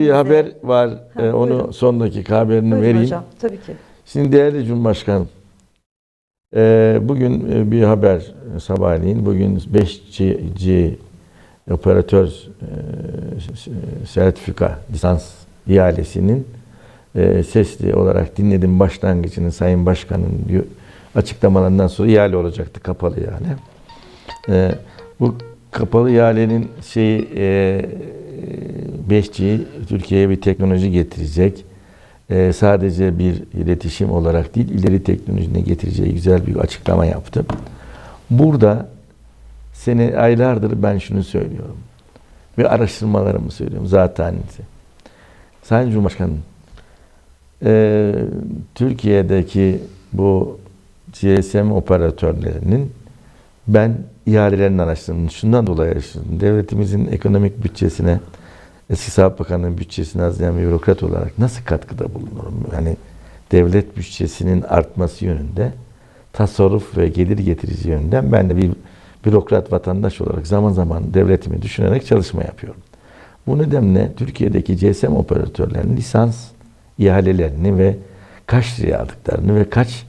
Bir haber var. Ha, Ee, onu buyurun. son dakika haberini Buyurun vereyim. hocam. Tabii ki. Şimdi değerli Cumhurbaşkanım, e, bugün e, bir haber sabahleyin. Bugün 5G operatör e, sertifika lisans ihalesinin e, sesli olarak dinledim başlangıcını Sayın Başkan'ın diyor- açıklamalarından sonra ihale olacaktı kapalı ihale. E, bu kapalı ihalenin şeyi e, 5G Türkiye'ye bir teknoloji getirecek. Ee, sadece bir iletişim olarak değil, ileri teknolojine getireceği güzel bir açıklama yaptı. Burada sene aylardır ben şunu söylüyorum ve araştırmalarımı söylüyorum zaten. Sayın Cumhurbaşkanım, e, Türkiye'deki bu GSM operatörlerinin ben ihalelerin araştırdım. Şundan dolayı araştırdım. Devletimizin ekonomik bütçesine Eski Sağlık Bakanlığı'nın bütçesini hazırlayan bir bürokrat olarak nasıl katkıda bulunurum? Yani devlet bütçesinin artması yönünde, tasarruf ve gelir getirici yönünden ben de bir bürokrat vatandaş olarak zaman zaman devletimi düşünerek çalışma yapıyorum. Bu nedenle Türkiye'deki GSM operatörlerinin lisans ihalelerini ve kaç liraya aldıklarını ve kaç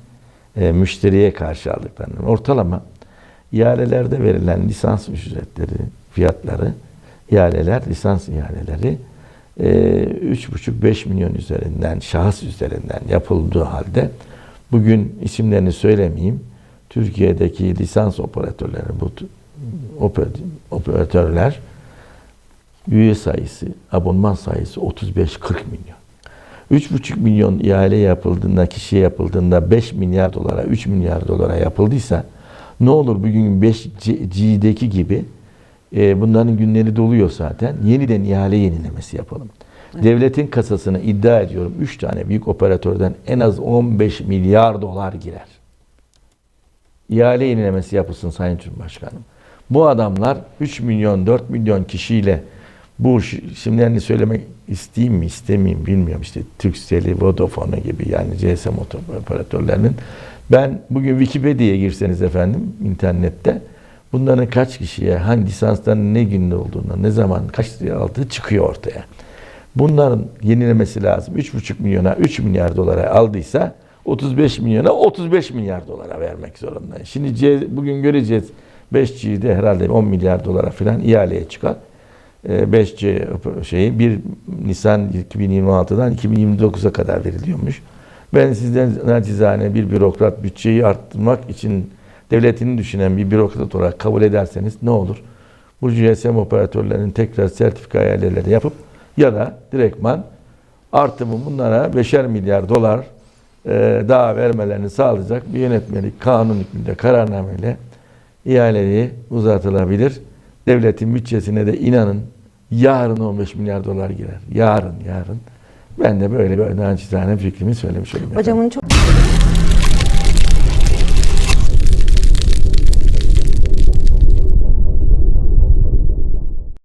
e, müşteriye karşı aldıklarını ortalama ihalelerde verilen lisans ücretleri, fiyatları ihaleler, lisans ihaleleri e, 3,5-5 milyon üzerinden, şahıs üzerinden yapıldığı halde bugün isimlerini söylemeyeyim. Türkiye'deki lisans operatörleri, bu operatörler üye sayısı, abonman sayısı 35-40 milyon. 3,5 milyon ihale yapıldığında, kişiye yapıldığında 5 milyar dolara, 3 milyar dolara yapıldıysa ne olur bugün 5G'deki gibi e, bunların günleri doluyor zaten. Yeniden ihale yenilemesi yapalım. Devletin kasasına iddia ediyorum 3 tane büyük operatörden en az 15 milyar dolar girer. İhale yenilemesi yapılsın Sayın Cumhurbaşkanım. Bu adamlar 3 milyon 4 milyon kişiyle bu şi- şimdilerini söylemek isteyeyim mi istemeyeyim bilmiyorum işte Turkcell'i, Vodafone gibi yani GSM operatörlerinin ben bugün Wikipedia'ya girseniz efendim internette bunların kaç kişiye hangi lisansların ne günde olduğunu ne zaman kaç liraya aldığı çıkıyor ortaya. Bunların yenilemesi lazım. 3,5 milyona 3 milyar dolara aldıysa 35 milyona 35 milyar dolara vermek zorunda. Şimdi C, bugün göreceğiz 5G'de herhalde 10 milyar dolara falan ihaleye çıkar. Ee, 5C şeyi 1 Nisan 2026'dan 2029'a kadar veriliyormuş. Ben sizden nacizane bir bürokrat bütçeyi arttırmak için devletini düşünen bir bürokrat olarak kabul ederseniz ne olur? Bu GSM operatörlerinin tekrar sertifika ihaleleri yapıp ya da direktman artımı bunlara 5'er milyar dolar e, daha vermelerini sağlayacak bir yönetmelik kanun hükmünde kararnameyle ihaleyi uzatılabilir. Devletin bütçesine de inanın yarın 15 milyar dolar girer. Yarın yarın. Ben de böyle bir naçizane fikrimi söylemiş olayım. Hocamın çok